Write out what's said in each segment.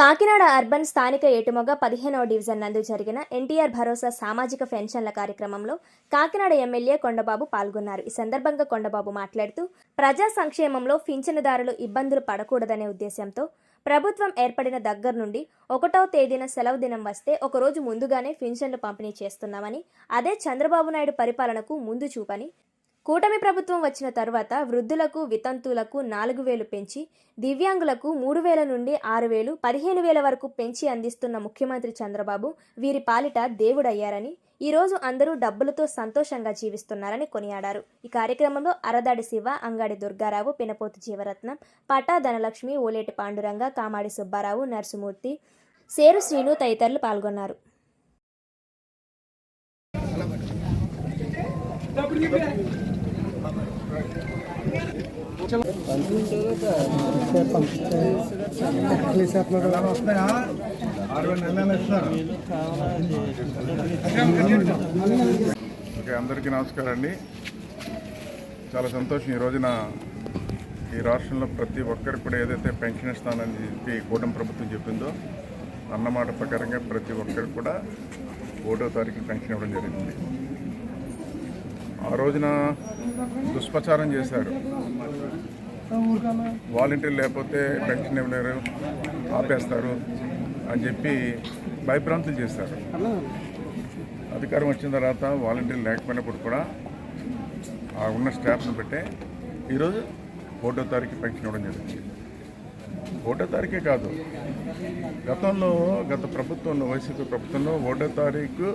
Kakinada urban స్థానిక ఏటుమొగ పదిహేనవ division నందు జరిగిన ఎన్టీఆర్ భరోసా సామాజిక పెన్షన్ల కార్యక్రమంలో కాకినాడ ఎమ్మెల్యే కొండబాబు పాల్గొన్నారు. ఈ సందర్భంగా కొండబాబు మాట్లాడుతూ ప్రజా సంక్షేమంలో పింఛనుదారులు ఇబ్బందులు పడకూడదనే ఉద్దేశంతో ప్రభుత్వం ఏర్పడిన దగ్గర నుండి ఒకటో తేదీన సెలవు దినం వస్తే ఒకరోజు ముందుగానే పింఛన్లు పంపిణీ చేస్తున్నామని అదే చంద్రబాబు నాయుడు పరిపాలనకు ముందు చూపని కూటమి ప్రభుత్వం వచ్చిన తర్వాత వృద్ధులకు వితంతువులకు నాలుగు వేలు పెంచి దివ్యాంగులకు మూడు వేల నుండి ఆరు వేలు పదిహేను వేల వరకు పెంచి అందిస్తున్న ముఖ్యమంత్రి చంద్రబాబు వీరి పాలిట దేవుడయ్యారని ఈరోజు అందరూ డబ్బులతో సంతోషంగా జీవిస్తున్నారని కొనియాడారు. ఈ కార్యక్రమంలో అరదాడి శివ అంగాడి దుర్గారావు పినపోతు జీవరత్నం పటా ధనలక్ష్మి ఓలేటి పాండురంగ కామాడి సుబ్బారావు నర్సుమూర్తి సేరు శ్రీను తదితరులు పాల్గొన్నారు. ఓకే అందరికీ నమస్కారం అండి. చాలా సంతోషం ఈ రోజున ఈ రాష్ట్రంలో ప్రతి ఒక్కరికి కూడా ఏదైతే పెన్షన్ ఇస్తానని చెప్పి కూటమి ప్రభుత్వం చెప్పిందో అన్నమాట ప్రకారంగా ప్రతి ఒక్కరికి కూడా ఒకటో తారీఖు పెన్షన్ ఇవ్వడం జరిగింది. ఆ రోజున దుష్ప్రచారం చేశారు వాలంటీర్ లేకపోతే పెన్షన్ ఇవ్వలేరు ఆపేస్తారు అని చెప్పి భయభ్రాంతులు చేశారు. అధికారం వచ్చిన తర్వాత వాలంటీర్ లేకపోయినప్పుడు కూడా ఆ ఉన్న స్టాఫ్ను పెట్టే ఈరోజు ఒకటో తారీఖు పెన్షన్ ఇవ్వడం జరిగింది. ఒకటో తారీఖే కాదు గతంలో గత ప్రభుత్వంలో వైసీపీ ప్రభుత్వంలో ఒకటో తారీఖు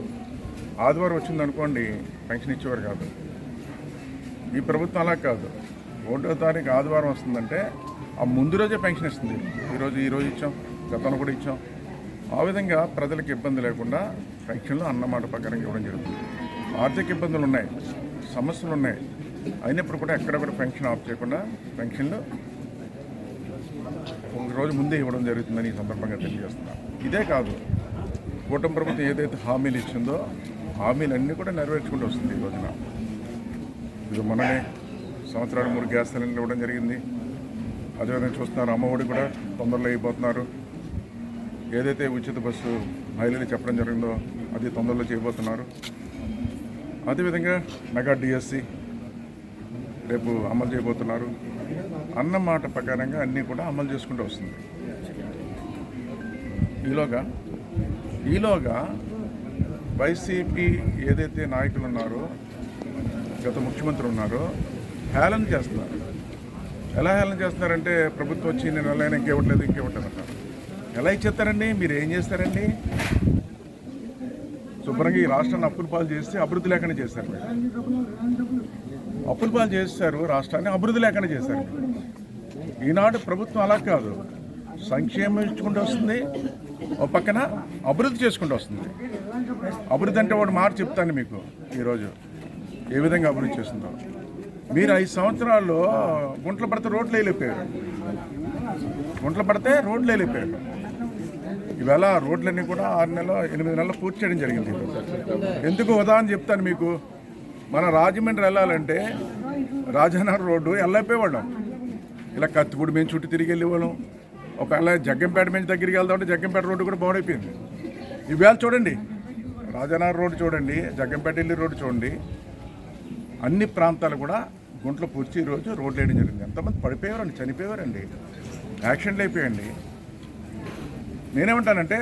ఆదివారం వచ్చిందనుకోండి పెన్షన్ ఇచ్చేవారు కాదు. ఈ ప్రభుత్వం అలా కాదు. ఒకటో తారీఖు ఆదివారం వస్తుందంటే ఆ ముందు రోజే పెన్షన్ ఇస్తుంది. ఈరోజు ఈరోజు ఇచ్చాం గతంలో కూడా ఇచ్చాం. ఆ విధంగా ప్రజలకు ఇబ్బంది లేకుండా పెన్షన్లు అన్నమాట ప్రకారం ఇవ్వడం జరుగుతుంది. ఆర్థిక ఇబ్బందులు ఉన్నాయి సమస్యలు ఉన్నాయి. అయినప్పుడు కూడా ఎక్కడెక్కడ పెన్షన్ ఆఫ్ చేయకుండా పెన్షన్లు ఒక రోజు ముందే ఇవ్వడం జరుగుతుందని ఈ సందర్భంగా తెలియజేస్తున్నాను. ఇదే కాదు కూటమి ప్రభుత్వం ఏదైతే హామీలు ఇచ్చిందో హామీలన్నీ కూడా నెరవేర్చుకుంటూ వస్తుంది ఈ రోజున. ఇది మొన్ననే సంవత్సరాలు మూడు గ్యాస్ సిలిండర్లు ఇవ్వడం జరిగింది. అదేవిధంగా చూస్తున్నారు అమ్మఒడి కూడా తొందరలో అయిపోతున్నారు. ఏదైతే ఉచిత బస్సు మహిళలు చెప్పడం జరిగిందో అది తొందరలో చేయబోతున్నారు. అదేవిధంగా మెగా డిఎస్సి రేపు అమలు చేయబోతున్నారు. అన్న మాట ప్రకారంగా అన్నీ కూడా అమలు చేసుకుంటూ వస్తుంది. ఈలోగా ఈలోగా వైసీపీ ఏదైతే నాయకులు ఉన్నారో గత ముఖ్యమంత్రి ఉన్నారో హేళన చేస్తున్నారు. ఎలా హేళన చేస్తున్నారంటే ప్రభుత్వం వచ్చి నేను వెళ్ళైనా ఇంకేవట్లేదు ఇంకేవట్లేదు అంటారు. ఎలా ఇచ్చేస్తారండి? మీరు ఏం చేస్తారండి? శుభ్రంగా ఈ రాష్ట్రాన్ని అప్పుల పాలు చేస్తే అభివృద్ధి లేకుండా చేశారు. అప్పుల పాలు చేస్తారు రాష్ట్రాన్ని అభివృద్ధి లేకుండా చేశారు. ఈనాడు ప్రభుత్వం అలా కాదు. సంక్షేమం ఇచ్చుకుంటూ వస్తుంది. ఒక పక్కన అభివృద్ధి చేసుకుంటూ వస్తుంది. అభివృద్ధి అంటే వాడు మాట చెప్తాను మీకు ఈరోజు. ఏ విధంగా అభివృద్ధి చేస్తుందో. మీరు ఐదు సంవత్సరాల్లో గుంటలు పడితే రోడ్లు వెళ్ళిపోయారు గుంటలు పడితే రోడ్లు వెళ్ళిపోయారు ఇవాళ రోడ్లన్నీ కూడా ఆరు నెలలు ఎనిమిది నెలలు పూర్తి చేయడం జరిగింది. ఎందుకు ఉదాహరణ చెప్తాను మీకు. మన రాజమండ్రి వెళ్ళాలంటే రాజానగర్ రోడ్డు వెళ్ళైపోయేవాళ్ళం ఇలా కత్తిపూడి మేము చుట్టూ తిరిగి వెళ్ళేవాళ్ళం. ఒకవేళ జగ్గంపేట నుంచి దగ్గరికి వెళ్దామంటే జగ్గంపేట రోడ్డు కూడా బాగుడైపోయింది. ఇవాళ చూడండి రాజానగర్ రోడ్డు చూడండి జగ్గంపేట వెళ్ళి రోడ్డు చూడండి అన్ని ప్రాంతాలు కూడా గుంట్లో పూర్చి ఈరోజు రోడ్లు వేయడం జరిగింది. ఎంతమంది పడిపోయేవారండి చనిపోయేవారండి యాక్సిడెంట్లు అయిపోయాయండి. నేనేమంటానంటే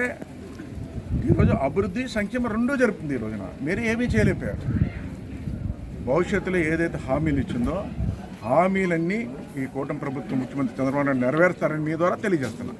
ఈరోజు అభివృద్ధి సంక్షేమం రెండూ జరుగుతుంది ఈ రోజున. మీరు ఏమీ చేయలేకపోయారు. భవిష్యత్తులో ఏదైతే హామీలు ఇచ్చిందో హామీలన్నీ ఈ కూటమి ప్రభుత్వం ముఖ్యమంత్రి చంద్రబాబు నాయుడు నెరవేరుస్తారని మీ ద్వారా తెలియజేస్తున్నా.